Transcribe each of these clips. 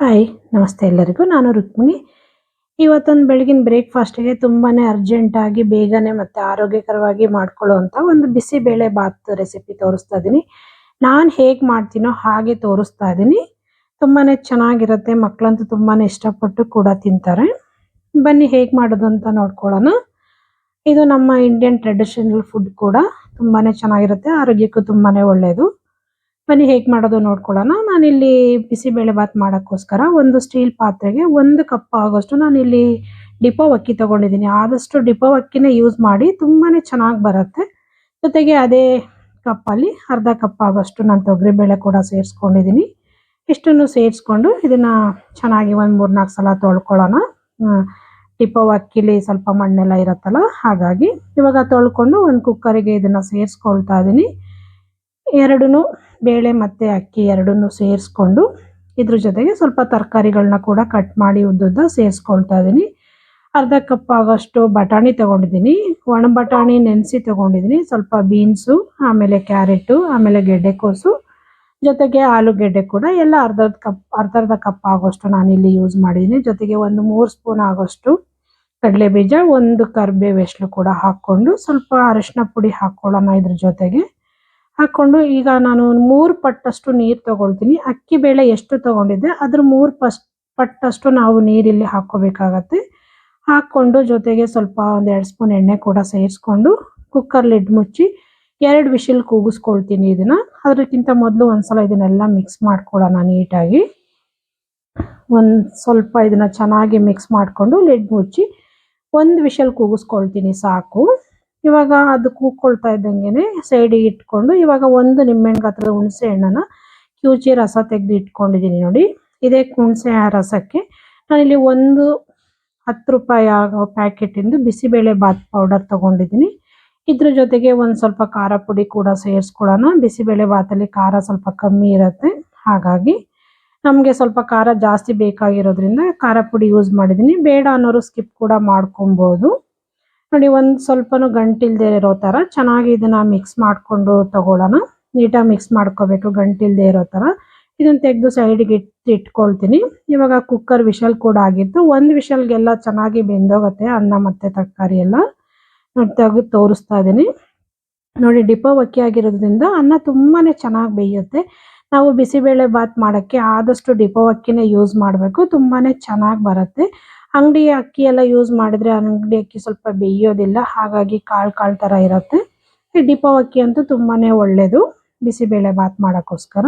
Hi ನಮಸ್ತೆ ಎಲ್ಲರಿಗೂ. ನಾನು ರುಕ್ಮಿಣಿ. ಇವತ್ತೊಂದು ಬೆಳಗಿನ ಬ್ರೇಕ್ಫಾಸ್ಟಿಗೆ ತುಂಬಾನೇ ಅರ್ಜೆಂಟಾಗಿ ಬೇಗನೆ ಮತ್ತೆ ಆರೋಗ್ಯಕರವಾಗಿ ಮಾಡ್ಕೊಳ್ಳೋವಂಥ ಒಂದು ಬಿಸಿಬೇಳೆ ಬಾತ್ ರೆಸಿಪಿ ತೋರಿಸ್ತಾ ಇದ್ದೀನಿ ನಾನು ಹೇಗೆ ಮಾಡ್ತೀನೋ ಹಾಗೆ ತೋರಿಸ್ತಾ ಇದ್ದೀನಿ ತುಂಬಾನೇ ಚೆನ್ನಾಗಿರುತ್ತೆ. ಮಕ್ಕಳಂತೂ ತುಂಬಾನೇ ಇಷ್ಟಪಟ್ಟು ಕೂಡ ತಿಂತಾರೆ. ಬನ್ನಿ ಹೇಗೆ ಮಾಡೋದು ಅಂತ ನೋಡ್ಕೊಳ್ಳೋಣ. ಇದು ನಮ್ಮ ಇಂಡಿಯನ್ ಟ್ರೆಡಿಷನಲ್ ಫುಡ್ ಕೂಡ ತುಂಬಾನೇ ಚೆನ್ನಾಗಿರುತ್ತೆ. ಆರೋಗ್ಯಕ್ಕೂ ತುಂಬಾನೇ ಒಳ್ಳೆಯದು ಬನ್ನಿ ಹೇಗೆ ಮಾಡೋದು ನೋಡ್ಕೊಳ್ಳೋಣ. ನಾನಿಲ್ಲಿ ಬಿಸಿಬೇಳೆ ಬಾತ್ ಮಾಡೋಕ್ಕೋಸ್ಕರ ಒಂದು ಸ್ಟೀಲ್ ಪಾತ್ರೆಗೆ ಒಂದು ಕಪ್ ಆಗೋಷ್ಟು ನಾನಿಲ್ಲಿ ಡಿಪೋ ಅಕ್ಕಿ ತಗೊಂಡಿದ್ದೀನಿ. ಆದಷ್ಟು ಡಿಪೋ ಅಕ್ಕಿನೇ ಯೂಸ್ ಮಾಡಿ ತುಂಬಾ ಚೆನ್ನಾಗಿ ಬರುತ್ತೆ. ಜೊತೆಗೆ ಅದೇ ಕಪ್ಪಲ್ಲಿ ಅರ್ಧ ಕಪ್ ಆಗೋಷ್ಟು ನಾನು ತೊಗರಿಬೇಳೆ ಕೂಡ ಸೇರಿಸ್ಕೊಂಡಿದ್ದೀನಿ. ಇಷ್ಟನ್ನು ಸೇರಿಸ್ಕೊಂಡು ಇದನ್ನು ಚೆನ್ನಾಗಿ ಒಂದು ಮೂರ್ನಾಲ್ಕು ಸಲ ತೊಳ್ಕೊಳ್ಳೋಣ. ಟಿಪ್ಪೋ ಅಕ್ಕಿಲಿ ಸ್ವಲ್ಪ ಮಣ್ಣೆಲ್ಲ ಇರುತ್ತಲ್ಲ, ಹಾಗಾಗಿ ಇವಾಗ ತೊಳ್ಕೊಂಡು ಒಂದು ಕುಕ್ಕರಿಗೆ ಇದನ್ನು ಸೇರಿಸ್ಕೊಳ್ತಾ ಇದ್ದೀನಿ ಎರಡೂ ಬೇಳೆ ಮತ್ತು ಅಕ್ಕಿ ಎರಡನ್ನೂ ಸೇರಿಸ್ಕೊಂಡು ಇದ್ರ ಜೊತೆಗೆ ಸ್ವಲ್ಪ ತರಕಾರಿಗಳನ್ನ ಕೂಡ ಕಟ್ ಮಾಡಿ ಉದ್ದುದ್ದ ಸೇರಿಸ್ಕೊಳ್ತಾ ಇದ್ದೀನಿ. ಅರ್ಧ ಕಪ್ ಆಗೋಷ್ಟು ಬಟಾಣಿ ತಗೊಂಡಿದ್ದೀನಿ. ಒಣ ಬಟಾಣಿ ನೆನೆಸಿ ತಗೊಂಡಿದ್ದೀನಿ. ಸ್ವಲ್ಪ ಬೀನ್ಸು, ಆಮೇಲೆ ಕ್ಯಾರೆಟು, ಆಮೇಲೆ ಗೆಡ್ಡೆಕೋಸು, ಜೊತೆಗೆ ಆಲೂಗೆಡ್ಡೆ ಕೂಡ. ಎಲ್ಲ ಅರ್ಧದ ಕಪ್ ಅರ್ಧ ಅರ್ಧ ಕಪ್ ಆಗೋಷ್ಟು ನಾನಿಲ್ಲಿ ಯೂಸ್ ಮಾಡಿದ್ದೀನಿ. ಜೊತೆಗೆ ಒಂದು ಮೂರು ಸ್ಪೂನ್ ಆಗೋಷ್ಟು ಕಡಲೆ ಬೀಜ ಒಂದು ಕರ್ಬೇವೆಷ್ಟು ಕೂಡ ಹಾಕ್ಕೊಂಡು ಸ್ವಲ್ಪ ಅರಿಶಿನ ಪುಡಿ ಹಾಕ್ಕೊಳ್ಳೋಣ ಇದ್ರ ಜೊತೆಗೆ. ಹಾಕ್ಕೊಂಡು ಈಗ ನಾನು ಮೂರು ಪಟ್ಟಷ್ಟು ನೀರು ತಗೊಳ್ತೀನಿ. ಅಕ್ಕಿ ಬೇಳೆ ಎಷ್ಟು ತಗೊಂಡಿದ್ದೆ, ಅದ್ರ ಮೂರು ಪಸ್, ಪಟ್ಟಷ್ಟು ನಾವು ನೀರಿಲ್ಲಿ ಹಾಕ್ಕೋಬೇಕಾಗತ್ತೆ. ಹಾಕ್ಕೊಂಡು ಜೊತೆಗೆ ಸ್ವಲ್ಪ ಒಂದು ಎರಡು ಸ್ಪೂನ್ ಎಣ್ಣೆ ಕೂಡ ಸೇರಿಸ್ಕೊಂಡು ಕುಕ್ಕರ್ ಲಿಡ್ ಮುಚ್ಚಿ ಎರಡು ವಿಷಲ್ ಕೂಗಿಸ್ಕೊಳ್ತೀನಿ ಇದನ್ನು. ಅದಕ್ಕಿಂತ ಮೊದಲು ಒಂದ್ಸಲ ಇದನ್ನೆಲ್ಲ ಮಿಕ್ಸ್ ಮಾಡ್ಕೊಳ್ಳೋಣ ನೀಟಾಗಿ. ಒಂದು ಸ್ವಲ್ಪ ಇದನ್ನು ಚೆನ್ನಾಗಿ ಮಿಕ್ಸ್ ಮಾಡಿಕೊಂಡು ಲಿಡ್ ಮುಚ್ಚಿ ಒಂದು ವಿಷಲ್ ಕೂಗಿಸ್ಕೊಳ್ತೀನಿ ಸಾಕು. ಇವಾಗ ಅದು ಕೂಕೊಳ್ತಾ ಇದ್ದಂಗೆನೆ ಸೈಡಿಗೆ ಇಟ್ಕೊಂಡು ಇವಾಗ ಒಂದು ನಿಂಬೆಹಣ್ಣು ಗಾತ್ರದ ಹುಣಸೆ ಹಣ್ಣನ್ನ ಕಿವುಚಿ ರಸ ತೆಗೆದು ಇಟ್ಕೊಂಡಿದ್ದೀನಿ ನೋಡಿ. ಇದೇ ಹುಣಸೆ ರಸಕ್ಕೆ ನಾನಿಲ್ಲಿ ಒಂದು ಹತ್ತು ರೂಪಾಯಿ ಆಗೋ ಪ್ಯಾಕೆಟಿಂದು ಬಿಸಿಬೇಳೆ ಬಾತ್ ಪೌಡರ್ ತಗೊಂಡಿದ್ದೀನಿ. ಇದ್ರ ಜೊತೆಗೆ ಒಂದು ಸ್ವಲ್ಪ ಖಾರ ಪುಡಿ ಕೂಡ ಸೇರಿಸ್ಕೊಳ್ಳೋಣ. ಬಿಸಿಬೇಳೆ ಬಾತಲ್ಲಿ ಖಾರ ಸ್ವಲ್ಪ ಕಮ್ಮಿ ಇರುತ್ತೆ. ಹಾಗಾಗಿ ನಮಗೆ ಸ್ವಲ್ಪ ಖಾರ ಜಾಸ್ತಿ ಬೇಕಾಗಿರೋದ್ರಿಂದ ಖಾರ ಪುಡಿ ಯೂಸ್ ಮಾಡಿದ್ದೀನಿ. ಬೇಡ ಅನ್ನೋರು ಸ್ಕಿಪ್ ಕೂಡ ಮಾಡ್ಕೊಬೋದು. ನೋಡಿ, ಒಂದು ಸ್ವಲ್ಪನೂ ಗಂಟಿಲ್ದೆ ಇರೋ ಥರ ಚೆನ್ನಾಗಿ ಇದನ್ನ ಮಿಕ್ಸ್ ಮಾಡಿಕೊಂಡು ತಗೊಳ್ಳೋಣ. ನೀಟಾಗಿ ಮಿಕ್ಸ್ ಮಾಡ್ಕೋಬೇಕು, ಗಂಟಿಲ್ದೆ ಇರೋ ಥರ ಇದನ್ನ ತೆಗೆದು ಸೈಡಿಗೆ ಇಟ್ಟು ಇಟ್ಕೊಳ್ತೀನಿ. ಇವಾಗ ಕುಕ್ಕರ್ ವಿಷಲ್ ಕೂಡ ಆಗಿತ್ತು ಒಂದು ವಿಷಲ್ಗೆಲ್ಲ ಚೆನ್ನಾಗಿ ಬೆಂದೋಗುತ್ತೆ ಅನ್ನ ಮತ್ತು ತರಕಾರಿ ಎಲ್ಲ. ನೋಡಿ, ತೆಗೆದು ತೋರಿಸ್ತಾ ಇದ್ದೀನಿ ನೋಡಿ, ಡಿಪೋ ಅಕ್ಕಿ ಆಗಿರೋದ್ರಿಂದ ಅನ್ನ ತುಂಬಾನೇ ಚೆನ್ನಾಗಿ ಬೇಯುತ್ತೆ. ನಾವು ಬಿಸಿಬೇಳೆ ಬಾತ್ ಮಾಡೋಕ್ಕೆ ಆದಷ್ಟು ಡಿಪೋ ಅಕ್ಕಿನೇ ಯೂಸ್ ಮಾಡಬೇಕು. ತುಂಬಾನೇ ಚೆನ್ನಾಗಿ ಬರುತ್ತೆ. ಅಂಗಡಿ ಅಕ್ಕಿ ಎಲ್ಲ ಯೂಸ್ ಮಾಡಿದ್ರೆ ಅಂಗಡಿ ಅಕ್ಕಿ ಸ್ವಲ್ಪ ಬೇಯೋದಿಲ್ಲ. ಹಾಗಾಗಿ ಕಾಳು ಕಾಳು ಥರ ಇರುತ್ತೆ. ಈ ಡಿಪೋ ಅಕ್ಕಿ ಅಂತೂ ತುಂಬಾನೇ ಒಳ್ಳೆಯದು ಬಿಸಿಬೇಳೆ ಬಾತ್ ಮಾಡೋಕ್ಕೋಸ್ಕರ.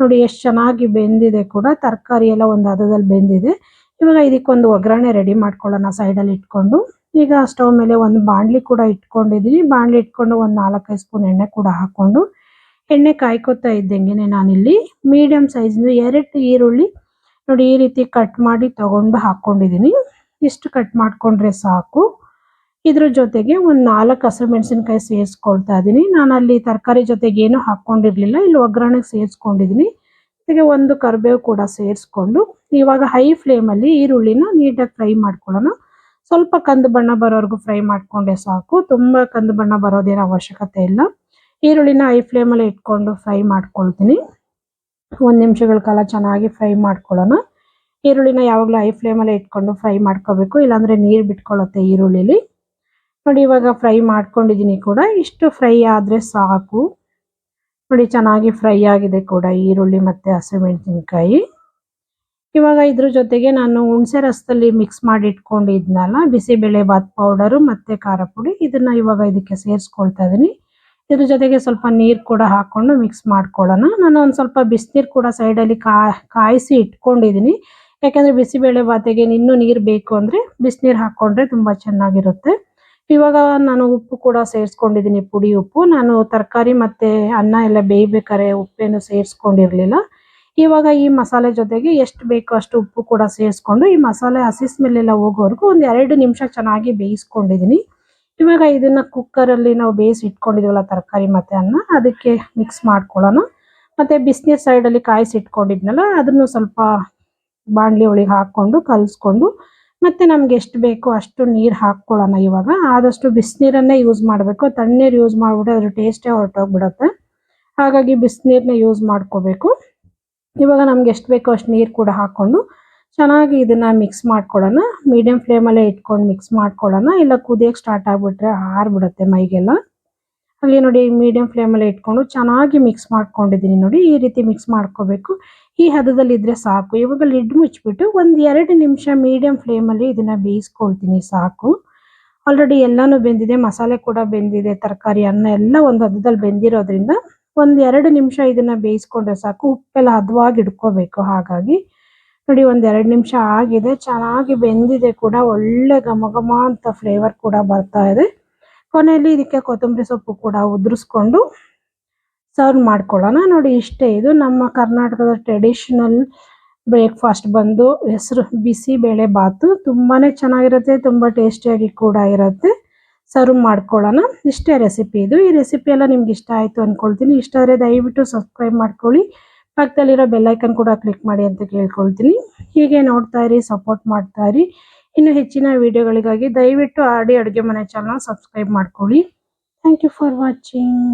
ನೋಡಿ ಎಷ್ಟು ಚೆನ್ನಾಗಿ ಬೆಂದಿದೆ ಕೂಡ. ತರಕಾರಿ ಎಲ್ಲ ಒಂದು ಹದದಲ್ಲಿ ಬೆಂದಿದೆ. ಇವಾಗ ಇದಕ್ಕೊಂದು ಒಗ್ಗರಣೆ ರೆಡಿ ಮಾಡ್ಕೊಳ್ಳೋಣ ಸೈಡಲ್ಲಿ ಇಟ್ಕೊಂಡು. ಈಗ ಸ್ಟವ್ ಮೇಲೆ ಒಂದು ಬಾಣಲಿ ಕೂಡ ಇಟ್ಕೊಂಡಿದ್ದೀನಿ ಬಾಣಲಿ ಇಟ್ಕೊಂಡು ಒಂದು ನಾಲ್ಕೈದು ಸ್ಪೂನ್ ಎಣ್ಣೆ ಕೂಡ ಹಾಕ್ಕೊಂಡು. ಎಣ್ಣೆ ಕಾಯ್ಕೋತಾ ಇದ್ದಂಗೆ ನಾನಿಲ್ಲಿ. ಮೀಡಿಯಮ್ ಸೈಜ್ದು ಎರಡು ಈರುಳ್ಳಿ ನೋಡಿ ಈ ರೀತಿ ಕಟ್ ಮಾಡಿ ತಗೊಂಡು ಹಾಕೊಂಡಿದೀನಿ ಇಷ್ಟು ಕಟ್ ಮಾಡ್ಕೊಂಡ್ರೆ ಸಾಕು. ಇದ್ರ ಜೊತೆಗೆ ಒಂದು ನಾಲ್ಕು ಹಸಿಮೆಣಸಿನ್ಕಾಯಿ ಸೇರಿಸ್ಕೊಳ್ತಾ ಇದ್ದೀನಿ ನಾನು ಅಲ್ಲಿ ತರಕಾರಿ ಜೊತೆಗೆ ಏನು ಹಾಕ್ಕೊಂಡಿರ್ಲಿಲ್ಲ ಇಲ್ಲಿ ಒಗ್ಗರಣೆಗೆ ಸೇರಿಸ್ಕೊಂಡಿದ್ದೀನಿ ಜೊತೆಗೆ ಒಂದು ಕರಿಬೇವು ಕೂಡ ಸೇರಿಸ್ಕೊಂಡು, ಇವಾಗ ಹೈ ಫ್ಲೇಮಲ್ಲಿ ಈರುಳ್ಳಿನ ನೀಟಾಗಿ ಫ್ರೈ ಮಾಡ್ಕೊಳ್ಳೋಣ. ಸ್ವಲ್ಪ ಕಂದು ಬಣ್ಣ ಬರೋವರೆಗೂ ಫ್ರೈ ಮಾಡ್ಕೊಂಡೆ ಸಾಕು. ತುಂಬ ಕಂದು ಬಣ್ಣ ಬರೋದೇನು ಅವಶ್ಯಕತೆ ಇಲ್ಲ. ಈರುಳ್ಳಿನ ಹೈ ಫ್ಲೇಮಲ್ಲಿ ಇಟ್ಕೊಂಡು ಫ್ರೈ ಮಾಡ್ಕೊಳ್ತೀನಿ. ಒಂದು ನಿಮಿಷಗಳ ಕಾಲ ಚೆನ್ನಾಗಿ ಫ್ರೈ ಮಾಡ್ಕೊಳ್ಳೋಣ. ಈರುಳ್ಳಿನ ಯಾವಾಗಲೂ ಹೈ ಫ್ಲೇಮಲ್ಲೇ ಇಟ್ಕೊಂಡು ಫ್ರೈ ಮಾಡ್ಕೋಬೇಕು. ಇಲ್ಲಾಂದರೆ ನೀರು ಬಿಟ್ಕೊಳ್ಳುತ್ತೆ ಈರುಳ್ಳಿಲಿ. ನೋಡಿ, ಇವಾಗ ಫ್ರೈ ಮಾಡ್ಕೊಂಡಿದ್ದೀನಿ ಕೂಡ. ಇಷ್ಟು ಫ್ರೈ ಆದರೆ ಸಾಕು. ನೋಡಿ, ಚೆನ್ನಾಗಿ ಫ್ರೈ ಆಗಿದೆ ಕೂಡ ಈರುಳ್ಳಿ ಮತ್ತು ಹಸಿಮೆಣಸಿನ್ಕಾಯಿ. ಇವಾಗ ಇದ್ರ ಜೊತೆಗೆ ನಾನು ಹುಣಸೆ ರಸದಲ್ಲಿ ಮಿಕ್ಸ್ ಮಾಡಿ ಇಟ್ಕೊಂಡಿದ್ನಲ್ಲ ಬಿಸಿಬೇಳೆ ಬಾತ್ ಪೌಡರು ಮತ್ತು ಖಾರ ಪುಡಿ. ಇದನ್ನ ಇವಾಗ ಇದಕ್ಕೆ ಸೇರಿಸ್ಕೊಳ್ತಾ ಇದ್ದೀನಿ ಇದ್ರ ಜೊತೆಗೆ ಸ್ವಲ್ಪ ನೀರು ಕೂಡ ಹಾಕೊಂಡು ಮಿಕ್ಸ್ ಮಾಡ್ಕೊಳ್ಳೋಣ. ನಾನು ಒಂದು ಸ್ವಲ್ಪ ಬಿಸಿನೀರು ಕೂಡ ಸೈಡಲ್ಲಿ ಕಾ, ಕಾಯಿಸಿ ಇಟ್ಕೊಂಡಿದ್ದೀನಿ ಯಾಕಂದರೆ ಬಿಸಿಬೇಳೆ ಬಾತಿಗೆ ಇನ್ನೂ ನೀರು ಬೇಕು ಅಂದರೆ ಬಿಸಿನೀರು ಹಾಕ್ಕೊಂಡ್ರೆ ತುಂಬ ಚೆನ್ನಾಗಿರುತ್ತೆ. ಇವಾಗ ನಾನು ಉಪ್ಪು ಕೂಡ ಸೇರಿಸ್ಕೊಂಡಿದ್ದೀನಿ ಪುಡಿ ಉಪ್ಪು. ನಾನು ತರಕಾರಿ ಮತ್ತು ಅನ್ನ ಎಲ್ಲ ಬೇಯಬೇಕಾದ್ರೆ ಉಪ್ಪೇನು ಸೇರಿಸ್ಕೊಂಡಿರಲಿಲ್ಲ. ಇವಾಗ ಈ ಮಸಾಲೆ ಜೊತೆಗೆ ಎಷ್ಟು ಬೇಕೋ ಅಷ್ಟು ಉಪ್ಪು ಕೂಡ ಸೇರಿಸ್ಕೊಂಡು ಈ ಮಸಾಲೆ ಹಸಿ ಸ್ಮೆಲ್ಲೆಲ್ಲ ಹೋಗೋವರೆಗೂ ಒಂದು ಎರಡು ನಿಮಿಷ ಚೆನ್ನಾಗಿ ಬೇಯಿಸ್ಕೊಂಡಿದ್ದೀನಿ ಇವಾಗ ಇದನ್ನ ಕುಕ್ಕರಲ್ಲಿ ನಾವು ಬೇಯಿಸಿ ಇಟ್ಕೊಂಡಿದ್ವಲ್ಲ ತರಕಾರಿ ಮತ್ತು ಅನ್ನ, ಅದಕ್ಕೆ ಮಿಕ್ಸ್ ಮಾಡ್ಕೊಳ್ಳೋಣ. ಮತ್ತು ಬಿಸಿನೀರು ಸೈಡಲ್ಲಿ ಕಾಯಿಸಿ ಇಟ್ಕೊಂಡಿದ್ನಲ್ಲ, ಅದನ್ನು ಸ್ವಲ್ಪ ಬಾಣಲಿ ಒಳಗೆ ಹಾಕ್ಕೊಂಡು, ಕಲಸ್ಕೊಂಡು, ಮತ್ತು ನಮ್ಗೆ ಎಷ್ಟು ಬೇಕೋ ಅಷ್ಟು ನೀರು ಹಾಕ್ಕೊಳ್ಳೋಣ ಇವಾಗ. ಆದಷ್ಟು ಬಿಸಿನೀರನ್ನೇ ಯೂಸ್ ಮಾಡಬೇಕು. ತಣ್ಣೀರು ಯೂಸ್ ಮಾಡಿಬಿಟ್ರೆ ಅದ್ರ ಟೇಸ್ಟೇ ಹೊರಟೋಗ್ಬಿಡುತ್ತೆ. ಹಾಗಾಗಿ ಬಿಸಿನೀರನ್ನ ಯೂಸ್ ಮಾಡ್ಕೋಬೇಕು. ಇವಾಗ ನಮ್ಗೆ ಎಷ್ಟು ಬೇಕೋ ಅಷ್ಟು ನೀರು ಕೂಡ ಹಾಕ್ಕೊಂಡು ಚೆನ್ನಾಗಿ ಇದನ್ನ ಮಿಕ್ಸ್ ಮಾಡ್ಕೊಳ್ಳೋಣ ಮೀಡಿಯಂ ಫ್ಲೇಮಲ್ಲೇ ಇಟ್ಕೊಂಡು ಮಿಕ್ಸ್ ಮಾಡ್ಕೊಳ್ಳೋಣ ಇಲ್ಲ ಕುದಿಯೋಕೆ ಸ್ಟಾರ್ಟ್ ಆಗಿಬಿಟ್ರೆ ಹಾರ್ಬಿಡುತ್ತೆ ಮೈಗೆಲ್ಲ. ಅಲ್ಲಿ ನೋಡಿ ಮೀಡಿಯಂ ಫ್ಲೇಮಲ್ಲೇ ಇಟ್ಕೊಂಡು ಚೆನ್ನಾಗಿ ಮಿಕ್ಸ್ ಮಾಡ್ಕೊಂಡಿದ್ದೀನಿ ನೋಡಿ. ಈ ರೀತಿ ಮಿಕ್ಸ್ ಮಾಡ್ಕೋಬೇಕು. ಈ ಹದದಲ್ಲಿ ಇದ್ರೆ ಸಾಕು. ಇವಾಗ ಲಿಡ್ ಮುಚ್ಚಿಬಿಟ್ಟು ಒಂದು ಎರಡು ನಿಮಿಷ ಮೀಡಿಯಂ ಫ್ಲೇಮಲ್ಲಿ ಇದನ್ನ ಬೇಯಿಸ್ಕೊಳ್ತೀನಿ ಸಾಕು. ಆಲ್ರೆಡಿ ಎಲ್ಲಾನು ಬೆಂದಿದೆ. ಮಸಾಲೆ ಕೂಡ ಬೆಂದಿದೆ. ತರಕಾರಿ, ಅನ್ನ ಎಲ್ಲ ಒಂದು ಹದದಲ್ಲಿ ಬೆಂದಿರೋದ್ರಿಂದ ಒಂದ್ ಎರಡು ನಿಮಿಷ ಇದನ್ನ ಬೇಯಿಸ್ಕೊಂಡ್ರೆ ಸಾಕು. ಉಪ್ಪೆಲ್ಲ ಹದವಾಗಿ ಇಡ್ಕೋಬೇಕು ಹಾಗಾಗಿ. ನೋಡಿ, ಒಂದ್ ಎರಡು ನಿಮಿಷ ಆಗಿದೆ. ಚೆನ್ನಾಗಿ ಬೆಂದಿದೆ ಕೂಡ. ಒಳ್ಳೆ ಘಮ ಘಮ ಅಂತ ಫ್ಲೇವರ್ ಕೂಡ ಬರ್ತಾ ಇದೆ. ಕೊನೆಯಲ್ಲಿ ಇದಕ್ಕೆ ಕೊತ್ತಂಬರಿ ಸೊಪ್ಪು ಕೂಡ ಉದುರಿಸ್ಕೊಂಡು ಸರ್ವ್ ಮಾಡ್ಕೊಳ್ಳೋಣ. ನೋಡಿ, ಇಷ್ಟೇ ಇದು. ನಮ್ಮ ಕರ್ನಾಟಕದ ಟ್ರೆಡಿಷನಲ್ ಬ್ರೇಕ್ಫಾಸ್ಟ್ ಬಂದು ಹೆಸರು ಬಿಸಿ ಬೇಳೆ ಬಾತು. ತುಂಬಾನೇ ಚೆನ್ನಾಗಿರುತ್ತೆ, ತುಂಬಾ ಟೇಸ್ಟಿಯಾಗಿ ಕೂಡ ಇರುತ್ತೆ. ಸರ್ವ್ ಮಾಡ್ಕೊಳ್ಳೋಣ. ಇಷ್ಟೇ ರೆಸಿಪಿ ಇದು. ಈ ರೆಸಿಪಿ ಎಲ್ಲ ನಿಮ್ಗೆ ಇಷ್ಟ ಆಯಿತು ಅಂದ್ಕೊಳ್ತೀನಿ ಇಷ್ಟ ಆದರೆ ದಯವಿಟ್ಟು ಸಬ್ಸ್ಕ್ರೈಬ್ ಮಾಡ್ಕೊಳ್ಳಿ. ಪಕ್ಕದಲ್ಲಿರೋ ಬೆಲ್ಲೈಕನ್ ಕೂಡ ಕ್ಲಿಕ್ ಮಾಡಿ ಅಂತ ಕೇಳ್ಕೊಳ್ತೀನಿ. ಹೀಗೆ ನೋಡ್ತಾ ಇರಿ ಸಪೋರ್ಟ್ ಮಾಡ್ತಾ ಇರಿ. ಇನ್ನು ಹೆಚ್ಚಿನ ವಿಡಿಯೋಗಳಿಗಾಗಿ ದಯವಿಟ್ಟು ಆಡಿ ಅಡುಗೆ ಮನೆ ಚಾನಲ್ ಸಬ್ಸ್ಕ್ರೈಬ್ ಮಾಡ್ಕೊಳ್ಳಿ. Thank you for watching